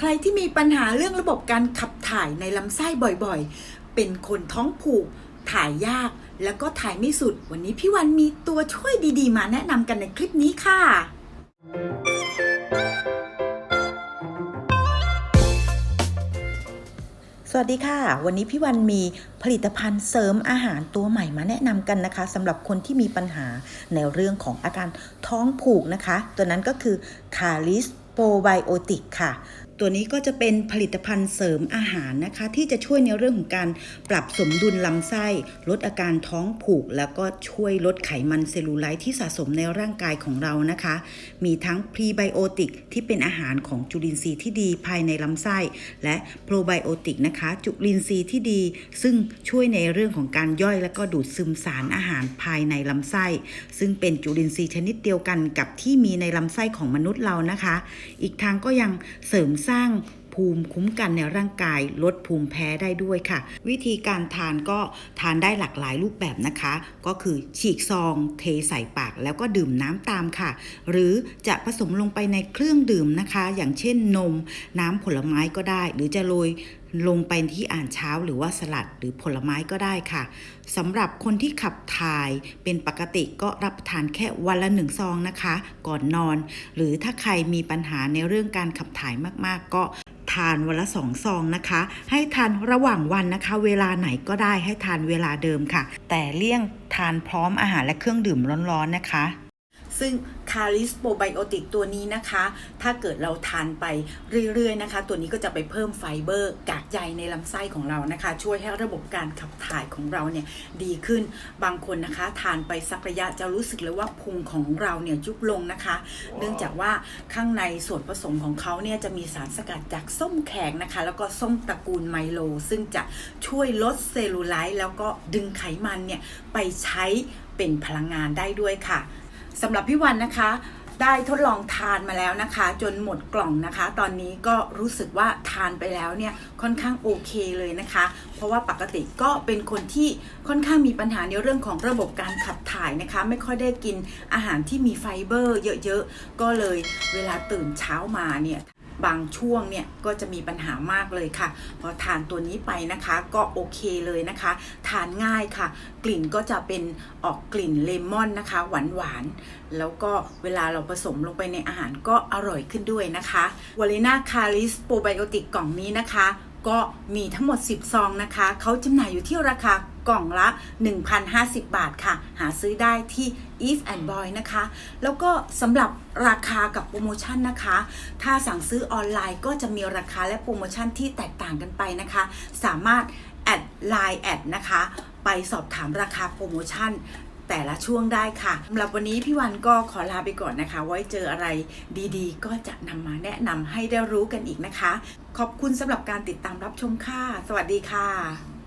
ใครที่มีปัญหาเรื่องระบบการขับถ่ายในลำไส้บ่อยๆ เป็นคนท้องผูก ถ่ายยาก แล้วก็ถ่ายไม่สุด วันนี้พี่วันมีตัวช่วยดีๆ มาแนะนำกันในคลิปนี้ค่ะ สวัสดีค่ะ วันนี้พี่วันมีผลิตภัณฑ์เสริมอาหารตัวใหม่มาแนะนำกันนะคะสำหรับคนที่มีปัญหาในเรื่องของอาการท้องผูกนะคะ ตัวนั้นก็คือคาลิสโปไบโอติกค่ะ ตัวนี้ก็จะเป็นผลิตภัณฑ์เสริมอาหารนะคะ ที่จะช่วยในเรื่องของการปรับสมดุลลำไส้ ลดอาการท้องผูก แล้วก็ช่วยลดไขมันเซลลูไลท์ที่สะสมในร่างกายของเรานะคะ มีทั้งพรีไบโอติกที่เป็นอาหารของจุลินทรีย์ที่ดีภายในลำไส้ และโปรไบโอติกนะคะ จุลินทรีย์ที่ดี ซึ่งช่วยในเรื่องของการย่อยและก็ดูดซึมสารอาหารภายในลำไส้ ซึ่งเป็นจุลินทรีย์ชนิดเดียวกันกับที่มีในลำไส้ของมนุษย์เรานะคะ อีกทางก็ยังเสริมสร้างภูมิคุ้มกันในร่างกายลดภูมิแพ้ได้ด้วยค่ะ วิธีการทานก็ทานได้หลากหลายรูปแบบนะคะ ก็คือฉีกซอง เทใส่ปากแล้วก็ดื่มน้ำตามค่ะ หรือจะผสมลงไปในเครื่องดื่มนะคะ อย่างเช่นนม น้ำผลไม้ก็ได้ หรือจะโรย ลงไปที่อ่านเช้าหรือว่าสลัดหรือผลไม้ก็ได้ค่ะสำหรับคนที่ขับถ่ายเป็นปกติก็รับทานแค่วันละหนึ่งซองนะคะ ก่อนนอน หรือถ้าใครมีปัญหาในเรื่องการขับถ่ายมากๆ ก็ทานวันละสองซองนะคะ ให้ทานระหว่างวันนะคะ เวลาไหนก็ได้ให้ทานเวลาเดิมค่ะ แต่เลี่ยงทานพร้อมอาหารและเครื่องดื่มร้อนๆนะคะ ซึ่งคาลิสโปไบโอติกตัวนี้นะคะ ถ้าเกิดเราทานไปเรื่อยๆนะคะ ตัวนี้ก็จะไปเพิ่มไฟเบอร์กากใยในลำไส้ของเรานะคะ ช่วยให้ระบบการขับถ่ายของเราเนี่ยดีขึ้นบางคนนะคะ ทานไปสักระยะจะรู้สึกเลยว่าพุงของเราเนี่ยยุบลงนะคะ เนื่องจากว่าข้างในส่วนผสมของเขาเนี่ยจะมีสารสกัดจากส้มแขกนะคะ แล้วก็ส้มตระกูลไมโล ซึ่งจะช่วยลดเซลลูไลท์แล้วก็ดึงไขมันเนี่ยไปใช้เป็นพลังงานได้ด้วยค่ะ สำหรับพี่วันนะคะ ได้ทดลองทานมาแล้วนะคะ จนหมดกล่องนะคะ ตอนนี้ก็รู้สึกว่าทานไปแล้วเนี่ยค่อนข้างโอเคเลยนะคะ เพราะว่าปกติก็เป็นคนที่ค่อนข้างมีปัญหาในเรื่องของระบบการขับถ่ายนะคะ ไม่ค่อยได้กินอาหารที่มีไฟเบอร์ เยอะๆก็เลยเวลาตื่นเช้ามาเนี่ย บางช่วงเนี่ยก็จะมีปัญหามากเลยค่ะ พอทานตัวนี้ไปนะคะก็โอเคเลยนะคะ ทานง่ายค่ะ กลิ่นก็จะเป็นออกกลิ่นเลมอนนะคะ หวานหวานๆแล้วก็เวลาเราผสมลงไปในอาหารก็อร่อยขึ้นด้วยนะคะวาเลน่าคาริสโปรไบโอติกกล่องนี้นะคะ ก็มีทั้งหมด 10 ซองนะคะ เขาจำหน่ายอยู่ที่ราคากล่องละ 1,050 บาทค่ะ หาซื้อได้ที่ Eve and Boy นะคะ แล้วก็สำหรับราคากับโปรโมชั่นนะคะ ถ้าสั่งซื้อออนไลน์ก็จะมีราคาและโปรโมชั่นที่แตกต่างกันไปนะคะ สามารถแอดไลน์แอดนะคะ ไปสอบถามราคาโปรโมชั่น แต่ละช่วงได้ค่ะสำหรับวันนี้พี่วันก็ขอลาไปก่อนนะคะ ไว้เจออะไรดีๆ ก็จะนำมาแนะนำให้ได้รู้กันอีกนะคะ ขอบคุณสำหรับการติดตามรับชมค่ะ สวัสดีค่ะ